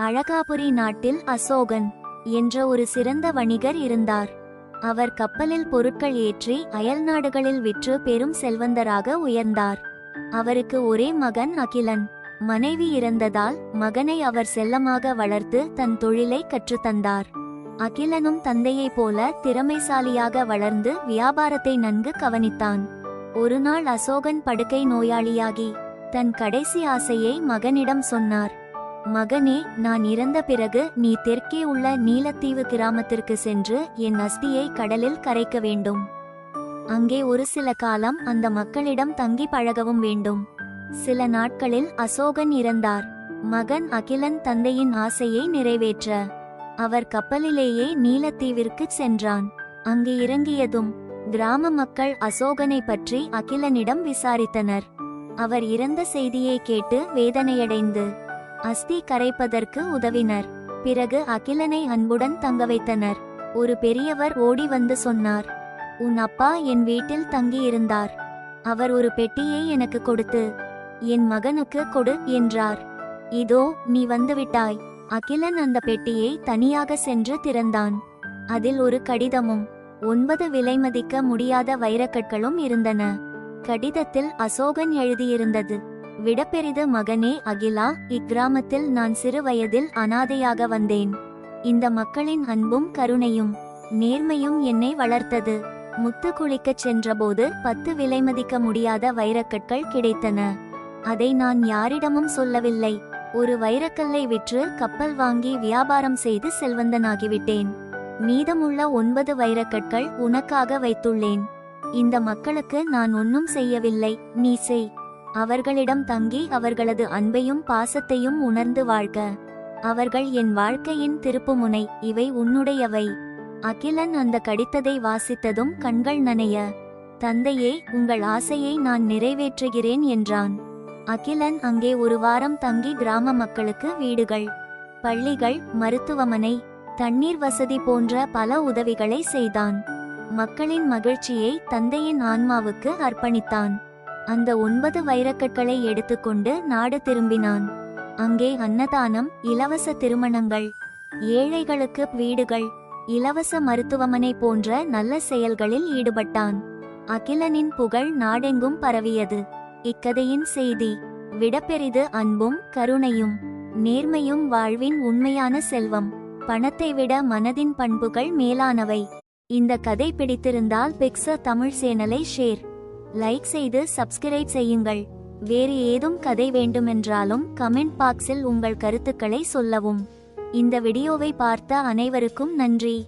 அழகாபுரி நாட்டில் அசோகன் என்ற ஒரு சிறந்த வணிகர் இருந்தார். அவர் கப்பலில் பொருட்கள் ஏற்றி அயல் நாடுகளில் விற்று பெரும் செல்வந்தராக உயர்ந்தார். அவருக்கு ஒரே மகன் அகிலன். மனைவி இறந்ததால் மகனை அவர் செல்லமாக வளர்த்து தன் தொழிலை கற்றுத்தந்தார். அகிலனும் தந்தையைப் போல திறமைசாலியாக வளர்ந்து வியாபாரத்தை நன்கு கவனித்தான். ஒருநாள் அசோகன் படுக்கை நோயாளியாகி தன் கடைசி ஆசையை மகனிடம் சொன்னார். மகனே நான் இறந்த பிறகு நீ தெற்கே உள்ள நீலத்தீவு கிராமத்திற்கு சென்று என் அஸ்தியை கடலில் கரைக்க வேண்டும். அங்கே ஒரு சில காலம் அந்த மக்களிடம் தங்கி பழகவும் வேண்டும். சில நாட்களில் அசோகன் இறந்தார். மகன் அகிலன் தந்தையின் ஆசையை நிறைவேற்ற. அவர் கப்பலிலேயே நீலத்தீவிற்கு சென்றான். அங்கு இறங்கியதும் கிராம மக்கள் அசோகனை பற்றி அகிலனிடம் விசாரித்தனர். அவர் இறந்த செய்தியை கேட்டு வேதனையடைந்து அஸ்தி கரைப்பதற்கு உதவினர். பிறகு அகிலனை அன்புடன் தங்க வைத்தனர். ஒரு பெரியவர் ஓடி வந்து சொன்னார் உன் அப்பா என் வீட்டில் தங்கியிருந்தார். அவர் ஒரு பெட்டியை எனக்கு கொடுத்து என் மகனுக்கு கொடு என்றார். இதோ நீ வந்துவிட்டாய். அகிலன் அந்த பெட்டியை தனியாக சென்று திறந்தான். அதில் ஒரு கடிதமும் ஒன்பது விலைமதிக்க முடியாத வைரக்கற்களும் இருந்தன. கடிதத்தில் அசோகன் எழுதியிருந்தது. விடப்பெரிது மகனே அகிலா இக்கிராமத்தில் நான் சிறு வயதில் அனாதையாக வந்தேன். இந்த மக்களின் அன்பும் கருணையும் நேர்மையும் என்னை வளர்த்தது. முத்து குளிக்கச் சென்றபோது பத்து விலைமதிக்க முடியாத வைரக்கற்கள் கிடைத்தன. அதை நான் யாரிடமும் சொல்லவில்லை. ஒரு வைரக்கல்லை விற்று கப்பல் வாங்கி வியாபாரம் செய்து செல்வந்தனாகிவிட்டேன். மீதமுள்ள ஒன்பது வைரக்கற்கள் உனக்காக வைத்துள்ளேன். இந்த மக்களுக்கு நான் ஒன்னும் செய்யவில்லை. நீ செய். அவர்களிடம் தங்கி அவர்களது அன்பையும் பாசத்தையும் உணர்ந்து வாழ்க. அவர்கள் என் வாழ்க்கையின் திருப்புமுனை இவை உன்னுடையவை. அகிலன் அந்த கடித்ததை வாசித்ததும் கண்கள் நனைய. தந்தையே உங்கள் ஆசையை நான் நிறைவேற்றுகிறேன் என்றான். அகிலன் அங்கே ஒரு வாரம் தங்கி கிராம மக்களுக்கு வீடுகள் பள்ளிகள் மருத்துவமனை தண்ணீர் வசதி போன்ற பல உதவிகளை செய்தான். மக்களின் மகிழ்ச்சியை தந்தையின் ஆன்மாவுக்கு அர்ப்பணித்தான். அந்த ஒன்பது வைரக்கற்களை எடுத்துக்கொண்டு நாடு திரும்பினான். அங்கே அன்னதானம் இலவச திருமணங்கள் ஏழைகளுக்கு வீடுகள் இலவச மருத்துவமனை போன்ற நல்ல செயல்களில் ஈடுபட்டான். அகிலனின் புகழ் நாடெங்கும் பரவியது. இக்கதையின் செய்தி விடப்பெரிது அன்பும் கருணையும் நேர்மையும் வாழ்வின் உண்மையான செல்வம் பணத்தை விட மனதின் பண்புகள் மேலானவை. இந்த கதை பிடித்திருந்தால் பிக்ச தமிழ் சேனலை ஷேர் லைக் செய்து சப்ஸ்கிரைப் செய்யுங்கள். வேறு ஏதும் கதை வேண்டுமென்றாலும் கமெண்ட் பாக்ஸில் உங்கள் கருத்துக்களை சொல்லவும். இந்த வீடியோவை பார்த்த அனைவருக்கும் நன்றி.